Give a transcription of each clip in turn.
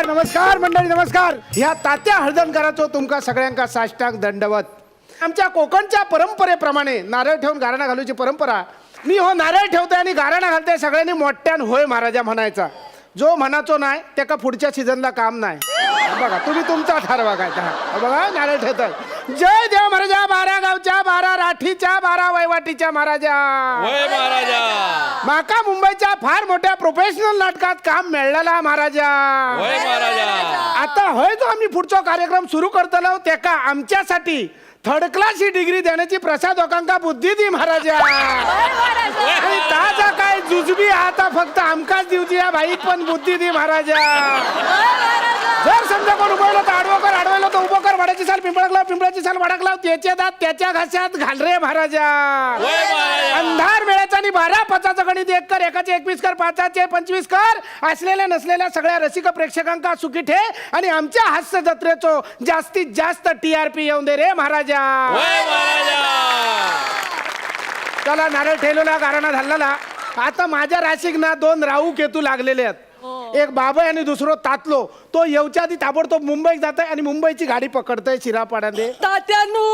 नमस्कार नमस्कार मंडळी नमस्कार. ह्या तात्या हळदणकराचो तुमका सगळ्यांका साष्टांग दंडवत. आमच्या कोकणच्या परंपरेप्रमाणे नारळ ठेवून गाराणा घालूची परंपरा मी हो नारळ ठेवतोय आणि गाराणा घालतोय सगळ्यांनी मोठ्यान होय महाराजा म्हणायचा. जो म्हणाचो नाही त्याका पुढच्या सीझनला काम नाही बघा तुम्ही तुमचा ठरवा काय बघा नारळ ठेवताय. जय देव महाराजा बारा गावच्या बारा राठीच्या बारा वैवाटीच्या महाराजा. महाराजा. माका मुंबईच्या फार मोठ्या प्रोफेशनल नाटकात काम मिळालेला महाराजा. होय महाराजा. आता होय जो आम्ही पुढचा कार्यक्रम सुरू करतलो त्याका आमच्यासाठी थर्ड क्लास ही डिग्री देण्याची प्रसाद लोकांका बुद्धी दी महाराजा. आणि ताजा काय जुजबी आता फक्त आमकाच दिवची या भाईक पण बुद्धी दी महाराजा. जर समजा कोण उभवलं तर आडवं कर आडवलं तर उभं कर. वडाची साल पिंपळकला पिंपळाची साल वडाकला. त्याच्या दात त्याच्या घासात घाल रे महाराजा अंधार वेळेचा आणि बारा पाचाचं गणित एक कर एकाचे एकवीस कर पाचाचे पंचवीस कर. असलेल्या नसलेल्या सगळ्या रसिक प्रेक्षकांका सुखी ठे आणि आमच्या हास्य जत्रेचो जास्तीत जास्त टीआरपी येऊन दे रे महाराजा. चला नारळ ठेवलेला गाराणा झालेला. आता माझ्या राशीक ना दोन राहू केतू लागलेले आहेत. एक बाबा आणि दुसरो तातलो तो येऊच्या आधी ताबडतोब मुंबईत जात आणि मुंबईची गाडी पकडतय शिरापाड्याने तात्यानू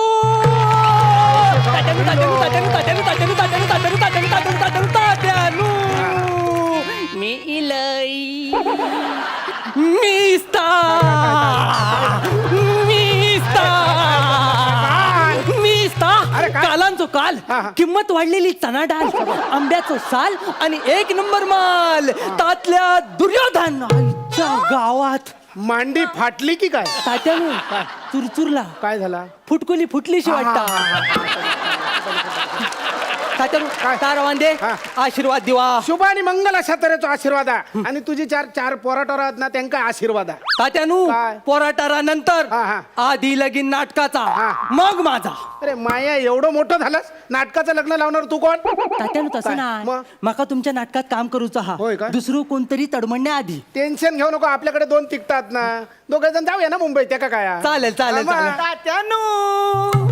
तात्यानू तात्यानू तात्यानू तात्यानू तात्यानू तात्यानू तात्यानू तात्यानू तात्यानू तात्यानू तात्यानू काल हा, हा. किंमत वाढलेली चना डाळ आंब्याचं साल आणि एक नंबर माल तातल्या दुर्योधन आईच्या गावात. मांडी फाटली की काय? तात्यानू चुरचुरला. काय झाला? फुटकुली फुटलीशी वाटता काय? तार वांदे हा. आशीर्वाद दिवा शुभ आणि मंगल अशा तऱ्हेचो आशीर्वाद आहे. आणि तुझी चार चार पोराटोरा आहेत ना त्यांका आशीर्वाद आहे. तात्यानू काय? पोराटारा नंतर हा, हा. आधी लगीन नाटकाचा हा. मग माझा अरे माया एवढं मोठं झालंस नाटकाचं लग्न लावणार तू कोण तात्यानू काय? तसं नाही मग? माका तुमच्या नाटकात काम करूचा हा होय का? दुसरं कोणतरी तडमडण्या आधी टेन्शन घेऊ नको आपल्याकडे दोन तिकटात ना दोघे जण जाऊया ना मुंबईत त्या का काय चालेल चालेल हा, मग. तात्यानू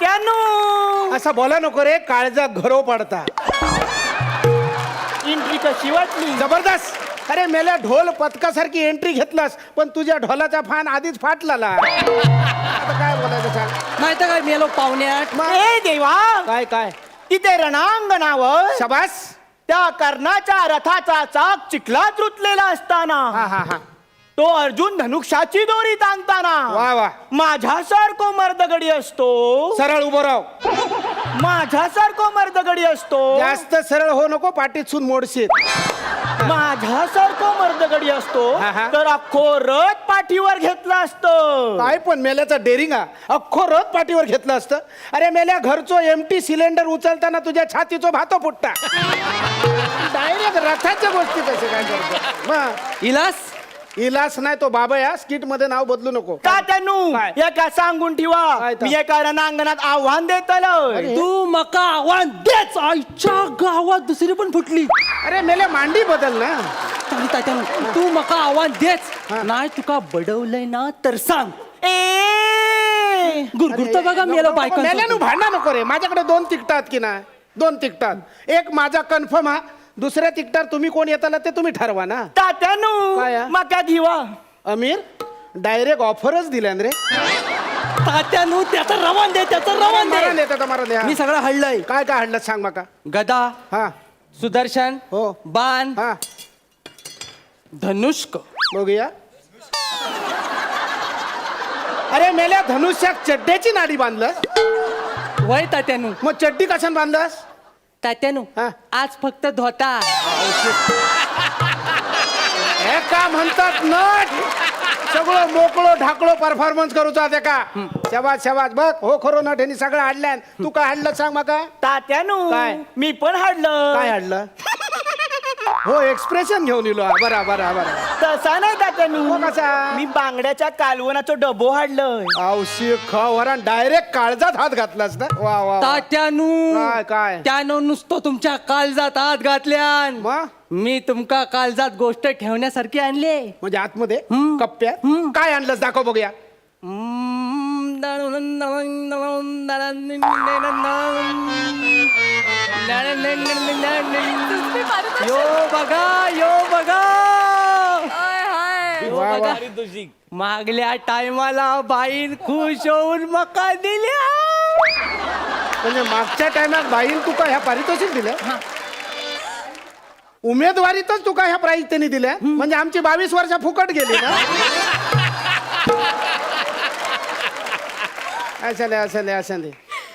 तात्यानू असं बोला नको रे काळजात घरो पडता. एंट्री कशी वाटली जबरदस्त. अरे मेल्या ढोल पथकासारखी एंट्री घेतलास पण तुझ्या ढोलाचा फान आधीच फाटलाला. आता काय बोलायचं सांग? नाही तर काय मेलो पाहुण्यात. देवा. काय काय? तिथे रणांगणावर शबास. त्या कर्णाच्या रथाचा चाक चिखलात रुतलेला असताना. हा हा हा. तो अर्जुन धनुष्याची दोरी वा वा. माझ्यासारखो मर्दगडी असतो. सरळ उभं राव माझ्यासारखो मर्दगडी असतो. जास्त सरळ हो नको पाठीत सून मोडशील माझ्यासारखो मर्दगडी असतो. हा, हा. तर अख्खो रथ पाठीवर घेतला असतं. काय पण मेल्याचा डेरिंगा अख्खो रथ पाठीवर घेतलं असतं. अरे मेल्या घरचो एमटी सिलेंडर उचलताना तुझ्या छातीचो भातो फुटता. डायरेक्ट रथाच्या गोष्टी कसे काय करतो. मग इलास इलास नाही तो बाबा या स्किटमध्ये नाव बदलू नको. का त्यानू काय? एका सांगून ठेवा. काय तर? मी एका रणांगणात आव्हान देतलं. तू मका आव्हान देच. आईच्या गावात दुसरी पण फुटली. अरे मेल्या मांडी बदल ना. तात्यानू तू मका आव्हान देच. नाही तुका बडवलंय ना तर सांग. ए! गुरगुरतो बघा मेलो बायका मेल्यानु भांडा नको रे. माझ्याकडे दोन तिकटात की नाही? दोन तिकटात. एक माझा कन्फर्म हा दुसऱ्या तिकटात तुम्ही कोण येताना ते तुम्ही ठरवा ना. तात्यानू आहे? मका घेवा अमीर डायरेक्ट ऑफरच दिल्यान रे. तात्यानू त्याचं रवान दे त्याचं रवान मारा दे देता मारा द्या मी सगळं हडलंय. काय काय हडलं सांग माका. गदा हा. सुदर्शन हो. बाण हा. धनुष्क. बघूया. अरे मेल्या धनुष्यात चड्ड्याची नाडी बांधलं वय तात्यानू. मग चड्डी कशाने बांधलास? तात्यानू हा. आज फक्त धोता. हे का म्हणतात नट? सगळं मोकळो ढाकळो परफॉर्मन्स करूचा ते का? शबाज शबाज बघ हो खरो नट ह्यांनी सगळं हाडल्यान तू काय हाडलं सांग माका तात्यानू काय? मी पण हाडलं. काय हाडलं? हो एक्सप्रेशन घेऊन येलो हा. बरा बरा बरा तसा नाही तात्यानू मग कसा? मी बांगड्याच्या कालवनाचं डबो हाडलंय औशी खवरान डायरेक्ट काळजात हात घातलास ना वा वा वा. तात्यानू काय काय त्यानं नुसतं तुमच्या काळजात हात घातल्यान मग मी तुमका काळजात गोष्ट ठेवण्यासारखी आणली म्हणजे आतमध्ये हम्म. कप्प्यात हम्म. काय आणलंस दाखव बघूया यो बघा यो बघा. यो मागल्या टायमाला बाईन खुश होऊन मका दिल्या. म्हणजे मागच्या टायमात बाईन तुका ह्या पारितोषिक दिलं उमेदवारीतच तुका ह्या प्राईज त्यांनी दिल्या? म्हणजे आमची बावीस वर्ष फुकट गेली ना? असले असले असले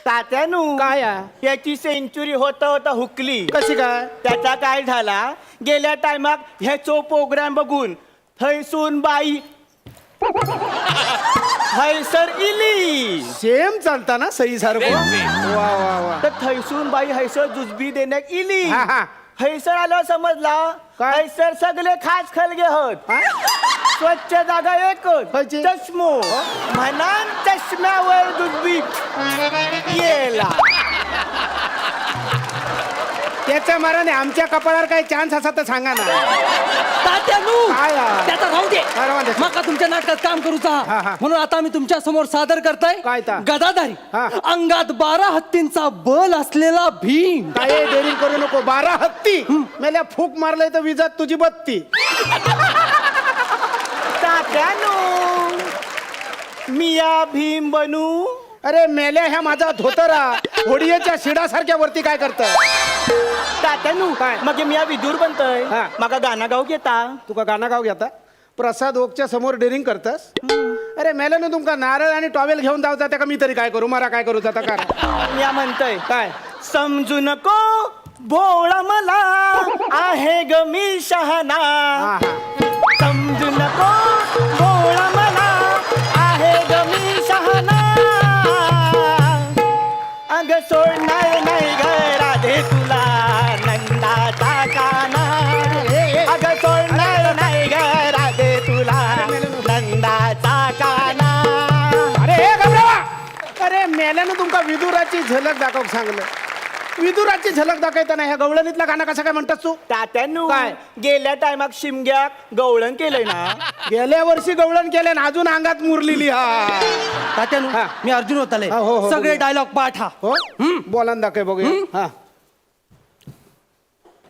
तात्यानू काय आ? याची सेंचुरी होता होता हुकली कशी काय त्याचा काय झाला गेल्या टायमाक ह्याचो प्रोग्राम बघून थैसून बाई हैसर इली सेम चालता ना सारखं. वा वा वा तर थैसून बाई हैसर जुजबी देण्यात इली हा, हा. हैसर आलं समजला काय? हैसर सगळे खास खलगे होत हा? स्वच्छ जागा एकच? चष्मो. म्हणान चष्म्यावर दुधबी येला. त्याच्या माराने आमच्या कपाळावर काही चान्स असा तर सांगा ना. तात्यानू काय आ? त्याचा राहू दे. काय राहू दे? मका तुमच्या नाटकात काम करूचा हा, हा. म्हणून आता मी तुमच्यासमोर सादर करताय काय ता? गदाधारी. हा. अंगात बारा हत्तींचा बल असलेला भीम. काय देरी करू नको. बारा हत्ती. मेल्या फूक मारलंय तर विजात तुझी बत्ती. तात्यानो मिया भीम बनू. अरे मेल्या ह्या माझा धोतरा. होडियाच्या शिडासारख्या वरती काय करत तात्यानू काय? मग मिया विदूर बनतय. हा. माका गाणं गाव घेता. तुका गाणं गाव घेता? प्रसाद ओकच्या समोर डेरिंग करतस? अरे मेल्यानं तुमका नारळ आणि टॉवेल घेऊन जावता त्या का? मी तरी काय करू? मारा काय करू जाता? काय मिया म्हणतय काय? समजू नको भोळा मला. आहे ग मी शहाणा. हा हा. मेल्यानं तुमका विदुराची झलक दाखव सांगलं. विदुराची झलक दाखवताना ह्या गवळणीतला गाणं कसं काय म्हणतात तू? तात्यानू काय? गेल्या टायमाक शिमग्याक गवळण केलंय ना. गेल्या वर्षी गवळण केलं आणि अजून अंगात मुरलेली हा. तात्यानू हा. मी अर्जुन होताले. हा, हो, हो, सगळे. डायलॉग पाठा हो. बोला ना दाखव बघूया. हा.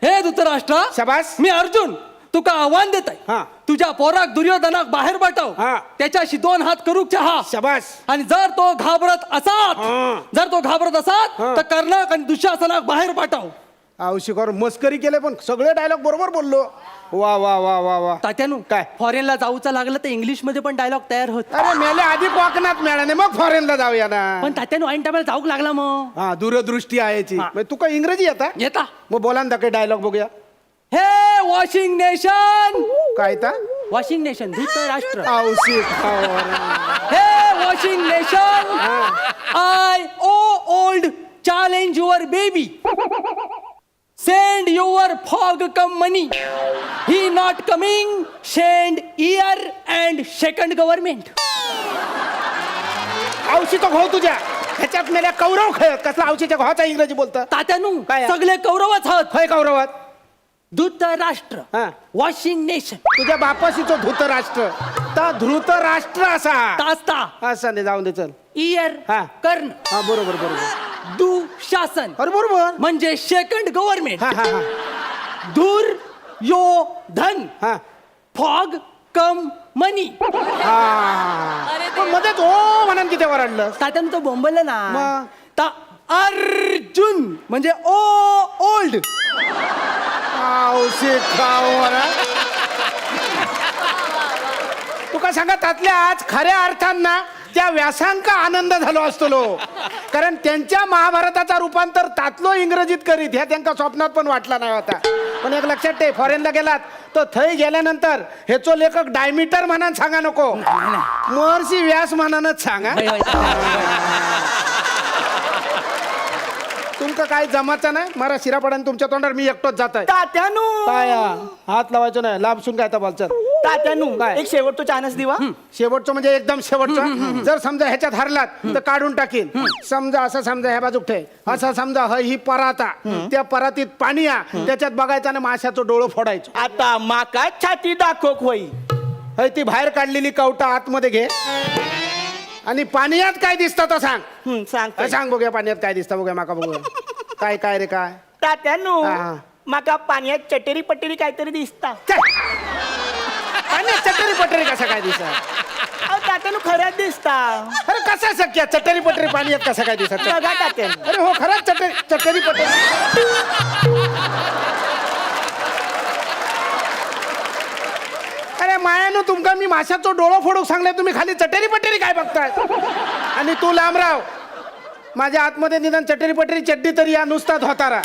हे धृतराष्ट्रा. शबास. मी अर्जुन. तुका आव्हान देत हा. आहे तुझ्या पोराक दुर्योधनाक बाहेर पाठव हा. त्याच्याशी दोन हात करू चहा शबास आणि जर तो घाबरत असात हा. जर तो घाबरत असात हा. तर कर्णक आणि दुःशासनाक बाहेर पाठव औशिकावर मस्करी केले पण सगळे डायलॉग बरोबर बोललो वा वा वा वा वा तात्यानू काय? फॉरेनला जाऊचं लागलं तर इंग्लिशमध्ये पण डायलॉग तयार होत अरे मेले आधी कोकणात मिळाले मग फॉरेनला जाऊया ना पण तात्यानू ऐन टायमाला जाऊक लागला मग हा दूरदृष्टी आहे याची. हा. मग तुका इंग्रजी येता येता मग बोला ना दाखव डायलॉग बघूया हे वॉशिंग नेशन! काय ता? वॉशिंग नेशन धृतराष्ट्र औशिक हे washing nation! I oh old challenge your baby send your fog come money he not coming send year and second government औशी तो घाव तुझ्या. ह्याच्यात मेल्या कौरव खेळ. कसला औशीच्या घावाचा इंग्रजी बोलत. तात्यानू काय? सगळे कौरवच आहोत. खय कौरवात धृतराष्ट्र हा. Washing nation. तुझ्या बापाशी तो धृत राष्ट्र ता धृत राष्ट्र असा. तास्ता. असा नाही जाऊन दे चल. इयर हा. कर्ण. हा बरोबर बरोबर. दुशासन. अरे बरोबर. म्हणजे सेकंड गव्हर्नमेंट हा हा हा. दूर यो धन हा. Fog come money. हा. मध्येच ओ म्हणून किती वरडलं तात्यानं तो बोंबल ना. मग? ता अर्जुन म्हणजे ओ ओल्ड. औषध तुका सांगा त्यातल्या आज खऱ्या अर्थांना त्या व्यासांका आनंद झालो असतो कारण त्यांच्या महाभारताचा रूपांतर तातलो इंग्रजीत करीत ह्या त्यांका स्वप्नात पण वाटला नाही होता. पण एक लक्षात ठेव फॉरेनला गेलात तर थंय गेल्यानंतर हेचो लेखक डायमीटर म्हणान सांगा नको. महर्षी व्यास म्हणानच सांगा. तुमका काय जमाचं नाही? मारा शिरापडाने तुमच्या तोंडावर मी एकटोच जात आहे. तात्यानू! काय हा? हात लावायचं नाही लांबसून काय तर बोलचाल तात्यानू काय? एक शेवटचा चानस दिवा. शेवटचं म्हणजे एकदम शेवटचं. जर समजा ह्याच्यात हरलात तर काढून टाकीन. समजा असं समजा ह्या बाजूक ठे असं समजा ह ही पराता. त्या परातीत पाणी या. त्याच्यात बघायचं आणि माशाचं डोळं फोडायचं. आता माका छाती दाखव होई. ती बाहेर काढलेली कवटा आतमध्ये घे. आणि पाण्यात काय दिसतं तर सांग. हं, सांग सांग बघूया पाण्यात काय दिसतं बघूया माका बघूया. काय काय रे काय? तात्यानू हा, हा. माका पाण्यात चटेरी पटेरी काहीतरी दिसता. चल. पाण्यात चटरी पटरी कसं काय दिसत? अहो तात्यानू खरंच दिसता. अरे कसं शक्य? चटरी पटरी पाण्यात कसं काय दिसत? बघा तात्यानू. अरे हो खरंच चटरी चटरी पटरी मायानं तुमका मी माशाचं डोळं फोडूक सांगले तुम्ही खाली चटेरी पटेरी काय बघताय? आणि तू लांबराव माझ्या आतमध्ये निदान चटेरी पटेरी चड्डी तरी या नुसता होतारा.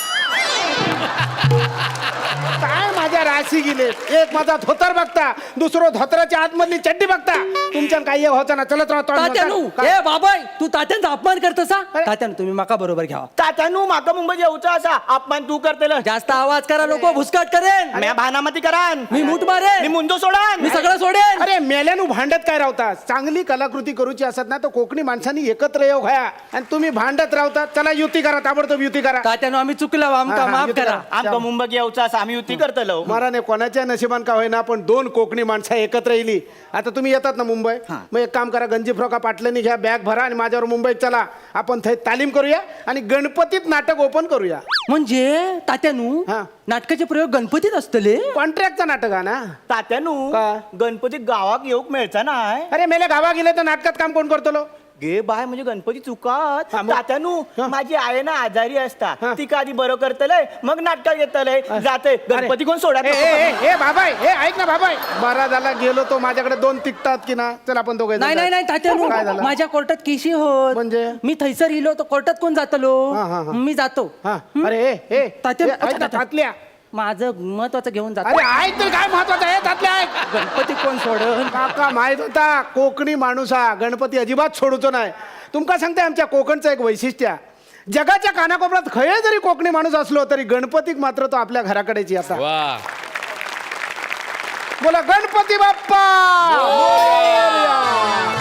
माझ्या राशी गेले. एक माझा धोतर बघता दुसरं धोतराच्या आतमधली चड्डी बघता. तुमच्या काही होतं ना चलत तात्यानू राहतो ए बाबाय तू तात्यांचा अपमान करतसा अरे. तात्यानू तुम्ही माका बरोबर घ्या तात्यानू माका मुंबई येऊचा असा अपमान तू करतेल. जास्त आवाज करा नको भुसकाट करेन. म्या भानामती करान. मी मूठ मारेन. मी मुंजो सोडान. मी सगळं सोडेन. अरे मेल्यानु भांडत काय राहता चांगली कलाकृती करूची असत ना तर कोकणी माणसांनी एकत्र येऊ घ्या. आणि तुम्ही भांडत राहता चला युती करा ताबडतोब युती करा. तात्यानू आम्ही चुकलो हा, आमका हा, माफ युती करा. करा. आमका मुंबई येऊचा असा आम्ही युती करतलो. महाराने कोणाच्या नशिबान का होईना पण दोन कोकणी माणसं एकत्र येली. आता तुम्ही येतात ना मुंबई? मग एक काम करा गंजी फ्रॉका पाटलांनी घ्या बॅग भरा आणि माझ्यावर मुंबईत चला. आपण थंय तालीम करूया आणि गणपतीत नाटक ओपन करूया. म्हणजे तात्यानू हा. नाटकाचे प्रयोग गणपतीत असतले? कॉन्ट्रॅक्टचा नाटक हा ना? तात्यानू? गणपती गावाक येऊक मिळचा नाय? अरे मेल्या गावा गेले तर नाटकात काम कोण करतो गे बाय म्हणजे गणपती चुकात हा, मग? तात्यानू हा. माझी आहे ना आजारी असता. हा. ती आधी बरं करतलय? मग नाटकात येतलय जाते गणपती कोण सोडा ए, ए, ए, ए बाबाय हे ऐक ना बाबाय बरा झाला गेलो तो माझ्याकडे दोन तिकतात की ना? चल आपण दोघे नाही नाही नाही तात्यानू काय झालं? माझ्या कोर्टात केशी होत. म्हणजे? मी थैसर इलो तर कोर्टात कोण जातलो? हा, हा, हा. मी जातो. हा. अरे ए, ए. तात्या- ए, ऐक ना, तातल्या माझं महत्वाचं घेऊन जातो. अरे ऐक तरी काय महत्वाचं? आहे तातल्या ऐक गणपती कोण सोडन? काका माहीत होता कोकणी माणूस हा गणपती अजिबात सोडतो नाही. तुमका सांगते आमच्या कोकणचं एक वैशिष्ट्य जगाच्या कानाकोपऱ्यात खळे जरी कोकणी माणूस असलो तरी गणपतीक मात्र तो आपल्या घराकडेची असा. वा. बोला गणपती बाप्पा! मोरया.